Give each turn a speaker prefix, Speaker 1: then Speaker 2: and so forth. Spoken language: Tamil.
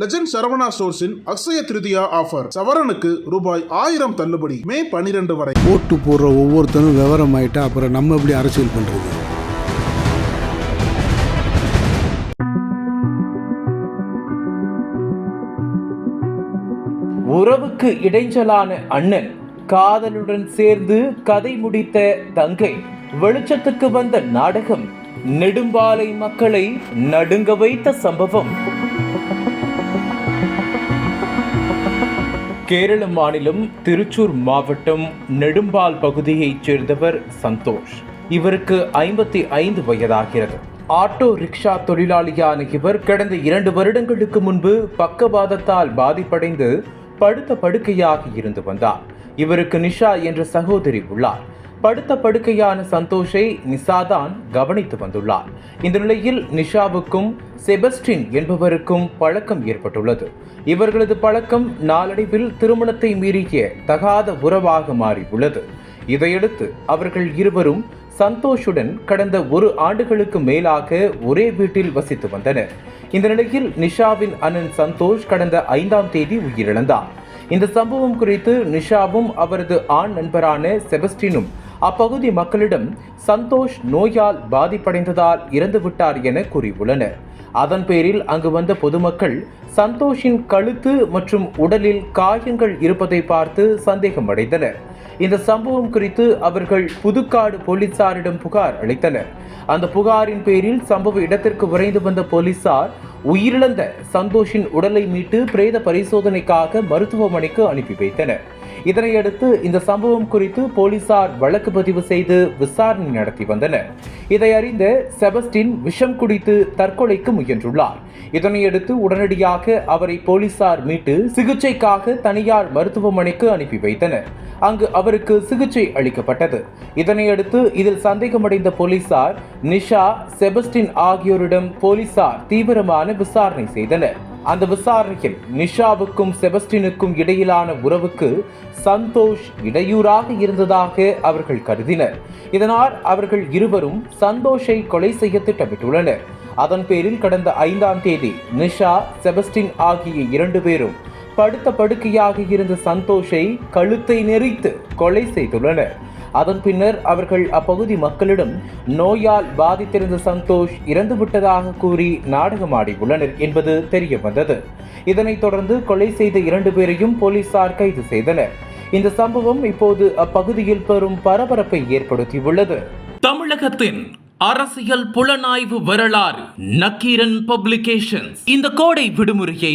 Speaker 1: லெஜண்ட் சரவணா ஸ்டோர்ஸின் அக்ஷய திருதியா ஆஃபர் சவரனுக்கு ரூபாய் ஆயிரம் தள்ளுபடி. மே பனிரெண்டு வரை.
Speaker 2: ஓட்டு போடுற ஒவ்வொருத்தனும் விவரம் ஆயிட்டா அப்புறம் நம்ம எப்படி அரசியல் பண்றது?
Speaker 3: உறவுக்கு இடைஞ்சலான அண்ணன் காதலுடன் சேர்ந்து கதை முடித்த தங்கை வெளிச்சத்துக்கு வந்த நாடகம் நெடும்பாலை மக்களை நடுங்க வைத்த சம்பவம். கேரள மாநிலம் திருச்சூர் மாவட்டம் நெடும்பால் பகுதியைச் சேர்ந்தவர் சந்தோஷ். இவருக்கு ஐம்பத்தி ஐந்து வயதாகிறது. ஆட்டோ ரிக்ஷா தொழிலாளியான இவர் கடந்த இரண்டு வருடங்களுக்கு முன்பு பக்கவாதத்தால் பாதிப்படைந்து படுத்த படுக்கையாக இருந்து வந்தார். இவருக்கு நிஷா என்ற சகோதரி உள்ளார். படுத்த படுக்கையான சந்தோஷை நிஷாதான் கவனித்து வந்துள்ளார். இந்த நிலையில் நிஷாவுக்கும் செபஸ்டின் என்பவருக்கும் பழக்கம் ஏற்பட்டுள்ளது. இவர்களது பழக்கம் நாளடைவில் திருமணத்தை மீறிய தகாத உறவாக மாறியுள்ளது. இதையடுத்து அவர்கள் இருவரும் சந்தோஷுடன் கடந்த ஒரு ஆண்டுகளுக்கு மேலாக ஒரே வீட்டில் வசித்து வந்தனர். இந்த நிலையில் நிஷாவின் அண்ணன் சந்தோஷ் கடந்த ஐந்தாம் தேதி உயிரிழந்தார். இந்த சம்பவம் குறித்து நிஷாவும் அவரது ஆண் நண்பரான செபஸ்டினும் அப்பகுதி மக்களிடம் சந்தோஷ் நோயால் பாதிப்படைந்ததால் இறந்துவிட்டார் என கூறியுள்ளனர். அதன் பேரில் அங்கு வந்த பொதுமக்கள் சந்தோஷின் கழுத்து மற்றும் உடலில் காயங்கள் இருப்பதை பார்த்து சந்தேகமடைந்தனர். இந்த சம்பவம் குறித்து அவர்கள் புதுக்காடு போலீசாரிடம் புகார் அளித்தனர். அந்த புகாரின் பேரில் சம்பவ இடத்திற்கு விரைந்து வந்த போலீசார் உயிரிழந்த சந்தோஷின் உடலை மீட்டு பிரேத பரிசோதனைக்காக மருத்துவமனைக்கு அனுப்பி வைத்தனர். இதனையடுத்து இந்த சம்பவம் குறித்து போலீசார் வழக்கு பதிவு செய்து விசாரணை நடத்தி வந்தனர். இதை அறிந்த செபஸ்டின் விஷம் குடித்து தற்கொலைக்கு முயன்றுள்ளார். இதனையடுத்து உடனடியாக அவரை போலீசார் மீட்டு சிகிச்சைக்காக தனியார் மருத்துவமனைக்கு அனுப்பி வைத்தனர். அங்கு அவருக்கு சிகிச்சை அளிக்கப்பட்டது. இதனையடுத்து இதில் சந்தேகமடைந்த போலீசார் நிஷா செபஸ்டின் ஆகியோரிடம் போலீசார் தீவிரமான விசாரணை செய்தனர். அந்த விசாரணையில் நிஷாவுக்கும் செபஸ்டினுக்கும் இடையிலான உறவுக்கு சந்தோஷ் இடையூறாக இருந்ததாக அவர்கள் கருதினர். இதனால் அவர்கள் இருவரும் சந்தோஷை கொலை செய்ய திட்டமிட்டுள்ளனர். அதன் பேரில் கடந்த ஐந்தாம் தேதி நிஷா செபஸ்டின் ஆகிய இரண்டு பேரும் படுத்த படுக்கையாக இருந்த சந்தோஷை கழுத்தை நெறித்து கொலை செய்துள்ளனர். அதன் பின்னர் அவர்கள் அப்பகுதி மக்களிடம் நோயால் பாதித்திருந்த சந்தோஷ் இறந்துவிட்டதாக கூறி நாடகமாடி உள்ளனர் என்பது தெரிய வந்தது. இதனைத் தொடர்ந்து கொலை செய்த இரண்டு பேரையும் போலீசார் கைது செய்தனர். இந்த சம்பவம் இப்போது அப்பகுதியில் பெரும் பரபரப்பை ஏற்படுத்தியுள்ளது.
Speaker 4: தமிழகத்தின் அரசியல் புலனாய்வு வரலாறு நக்கீரன் பப்ளிகேஷன்ஸ். இந்த கோடை விடுமுறையை